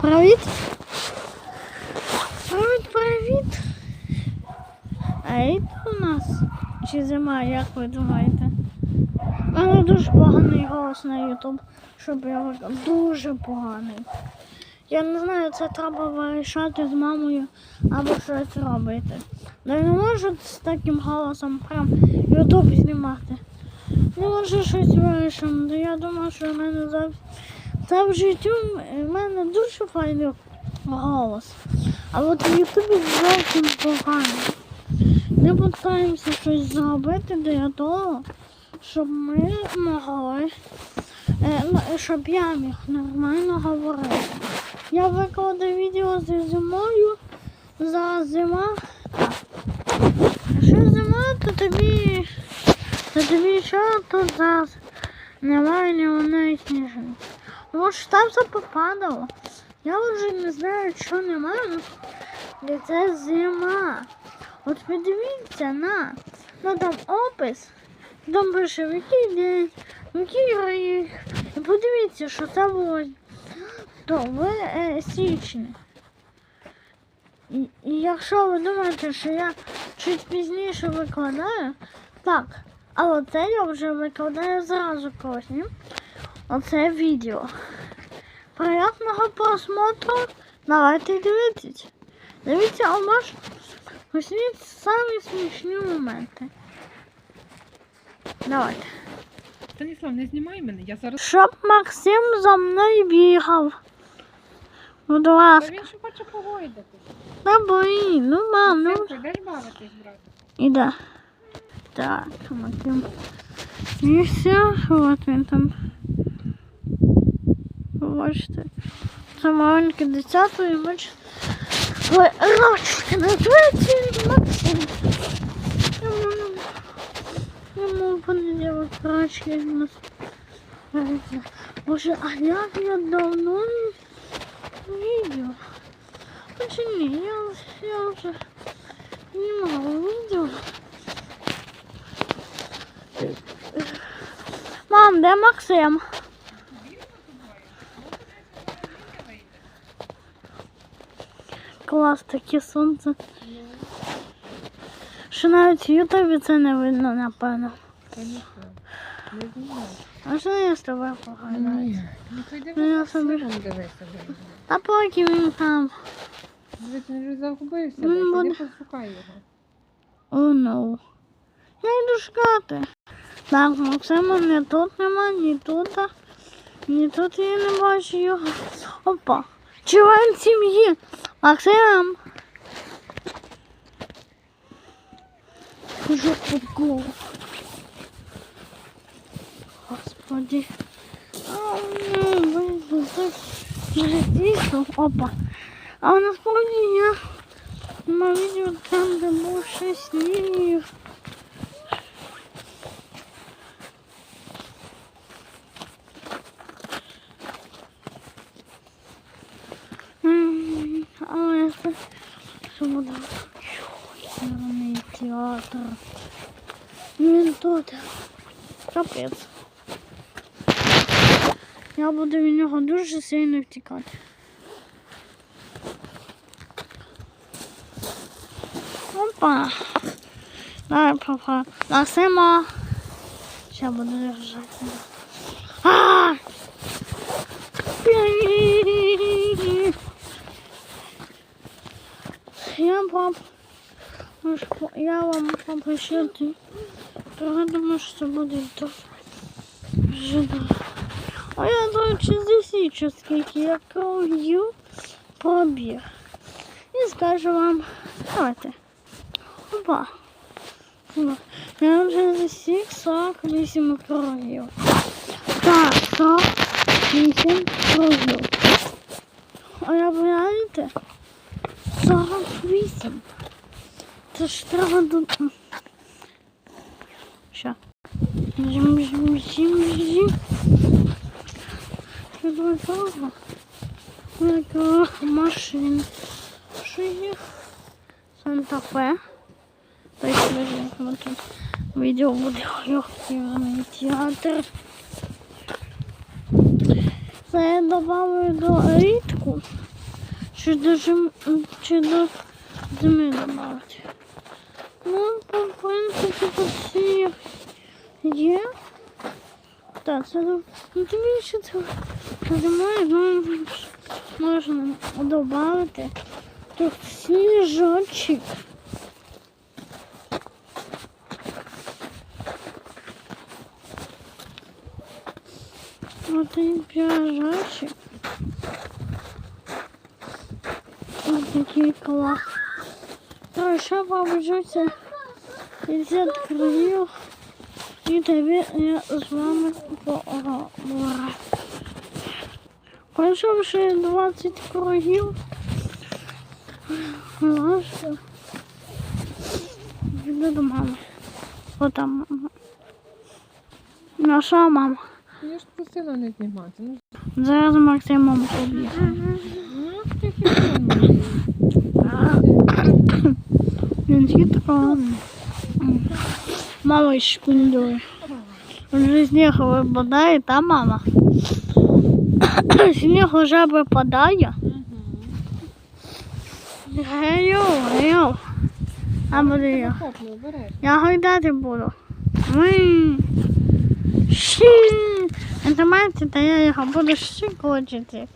Привіт. Привіт, привіт. А літо у нас чи зима, як ви думаєте? У мене дуже поганий голос на YouTube, щоб я виклав. Дуже поганий. Я не знаю, це треба вирішати з мамою або щось робити. Я не можу з таким голосом прям YouTube знімати. Не можу щось вирішити. Я думаю, що в мене завжди це в житті в мене дуже файний голос. А от в Ютубі зовсім поганий. Ми намагаємося щось зробити для того, щоб ми могли, е, щоб я міг нормально говорити. Я викладу відео зі зимою, зараз зима. Якщо зима, то тобі, то тобі що тут зараз немає ні одної сніжинки. Ну ж там все попадало. Я вже не знаю, що немає. Де це зима. От подивіться на, на там опис. Там пише, в який день, в який рік. І подивіться, що це було то в е, січні. І, і якщо ви думаєте, що я чуть пізніше викладаю, так, але це я вже викладаю зразу кожнім. Оце відео. Приятного просмотру. Давайте дивитись. Дивіться, а ваш Посніть самі смішні моменти. Давайте. Станіслав, не знімай мене, я зараз. Щоб Максим за мною бігав. Будь Та ласка. він ще хоче погойдати. Та бої, ну мам, ну. Синку, йдеш бавитись, брат? Іде. Так, Максим. І все, от він там. Бачите. Це маленьке дитятко і бачите. Ой, ручки на двері, Максим. Йому, йому в понеділок ручки в нас. Боже, а як я давно не відео. Чи ні, я, я вже знімала відео. Мам, де Максим? Клас, таке сонце. Що навіть в Ютубі це не видно, напевно. А що я з тобою погадаю? Ну Ну, я в собі- сином дивися. вже. А поки він там. Він загубився, Ну, буде. пошукай його. О, ну. Я йду шукати. Так, Максима не тут нема, ні тут. Ні тут я не бачу його. Опа. Член сім'ї. Максим. Жопу. Господи. А, ну, блин, так житейство. Опа. А у нас вроде я на видео там, де був ще сніг. М, Але я сподіваюся, що буде театр. Він тут. Капець. Я буду від нього дуже сильно втікати. Опа. Давай, папа. Максима. Сейчас буду держать. Я пап. Я вам попросил ты. Я думаю, что будет то. Жена. А я здесь скільки я крою пробіг. І скажу вам. Давайте. Опа. Ну, Я вже засік 48 кровів. Так, 48 кровів. А я знаєте? 48. Це ж треба до... Що? Жим, жим, жим, жим. Треба довго. Така машина. Що є? Санта-Фе. Тобто, ми тут відео буде легкий театр. Це я додаю до рідку. Чи до, чи до зими додати. Ну, в принципі, тут всі є. Так, це ну, тобі ще це зимою ну, можна додати. Тут сніжочок. Один пляжочек. Ось такий клас. Ще побачуся із країв. І тобі я з вами поговорю. Пройшовши 20 кругів, йду до мами. О, там мама. Наша мама. Я ж просила не знімати. Ну, Зараз Максимом побігає. ну ти Він хитро. Мама шкундує. Вже сніг випадає, та мама. Сніг вже випадає. Гею, гею. А буду я. Я гойдати буду. Ми. Ші. Нажимаєте, та я його буду щекочити.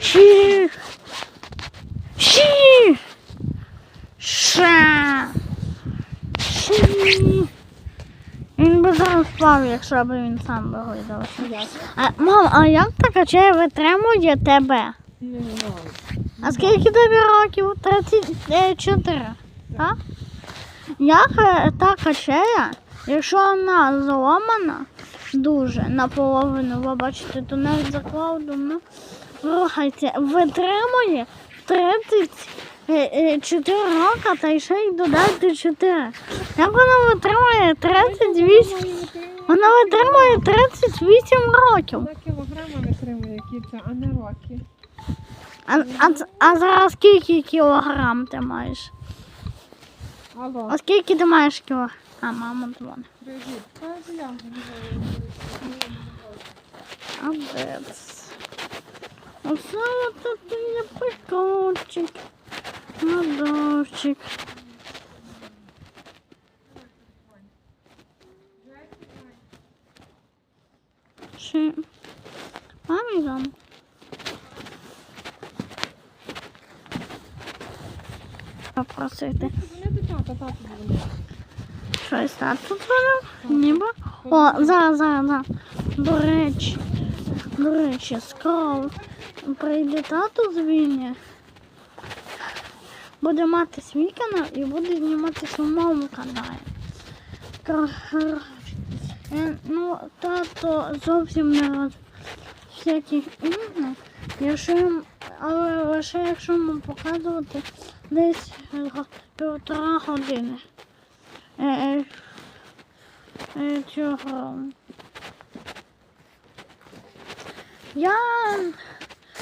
Ші. Ші. Ша. Ші. Він би зараз впав, якщо б він сам А, мам, а як та качає витримує тебе? Не знаю. А скільки тобі років? 34. Так? Як е, та качея, якщо вона зламана дуже наполовину, ви бачите, то навіть закладом ну, рухається, витримує 34 роки, та ще й додати 4. Як вона витримує 38? Вона витримує 38 років. Вона кілограма витримує кільця, а не роки. А, а, а зараз скільки кілограм ти маєш? Алло, А скільки ти маєш кілограм? А, мама дзвонить. привіт. Та я Обець. Оце от тут є прикольчик. Надовчик. Чи... Там? Попросити. Щось так тут воно? Ніби? О, зараз, зараз, зараз. До речі, до речі, скоро прийде тато з. Буде мати свій канал і буде знімати в моєму каналі. Е, Ну, тато зовсім не роз всяких ігор. Якщо але лише якщо йому показувати десь півтора години. Е, е, цього. Я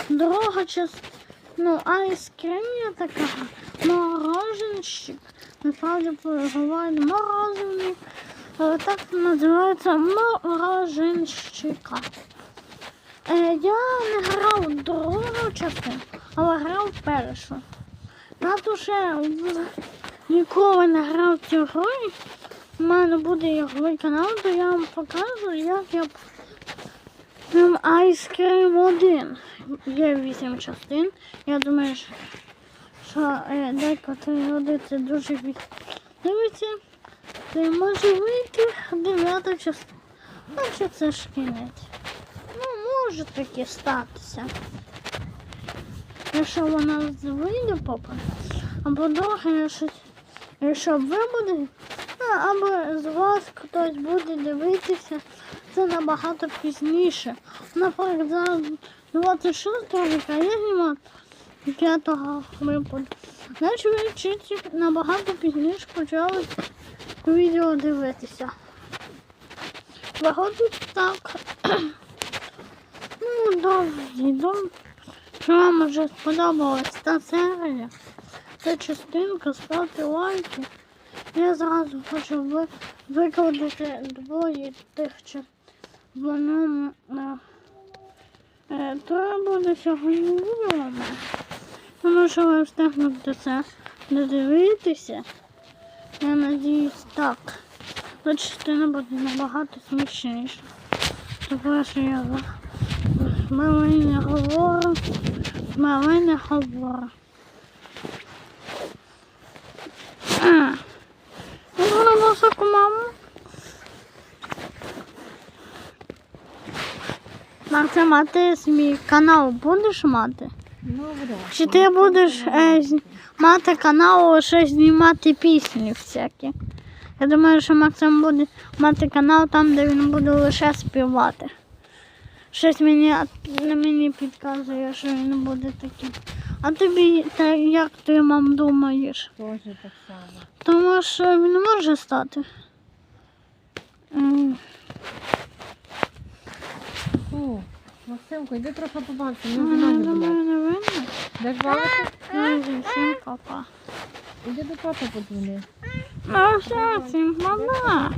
друга частина, ну, айскрим я така, мороженщик. Насправді говорять морозивник, але так називається мороженщика. Е, я не грав другу частину, але грав першу. Тато ще ніколи не грав цю гру. У мене буде ігровий канал, то я вам покажу, як я Ice Cream 1. Є 8 частин. Я думаю, що- що е, декотрі люди це дуже від- дивиться. Це може вийти 9 частина. Наче це ж кінець. Ну, може таке статися. Якщо вона вийде попа, або друге, якщо ви будете, ну, або з вас хтось буде дивитися, це набагато пізніше. Наприклад, зараз 26 рік, а я знімав 5 випадку. Значить, ви вчиться набагато пізніше почали відео дивитися. Виходить так. Ну, добре, добре. Що вам вже сподобалась та серія, ця частинка, ставте лайки. Я зразу хочу ви, викладати двоє тих частин в одному, е, Е, буде сьогодні вдома. Що ви встигнете це додивитися. Я надіюсь, так. Частина буде набагато смішніше. Тому що я з мене говорю, з мене говорю. А, ну, вона. Марця, мати свій канал будеш мати? Чи ти будеш е, мати канал лише знімати пісні всякі? Я думаю, що Максим буде мати канал там, де він буде лише співати. Щось мені, мені підказує, що він буде таким. А тобі та як ти, мам, думаєш? Теж так само. Тому що він може стати. Фу. Максимко, йди трохи побався, ну, мені Я ноги думаю, болять. не винна. Де ж бабуся? Ну, всім папа. Іди до папи подзвони. Ну, все, всім папа.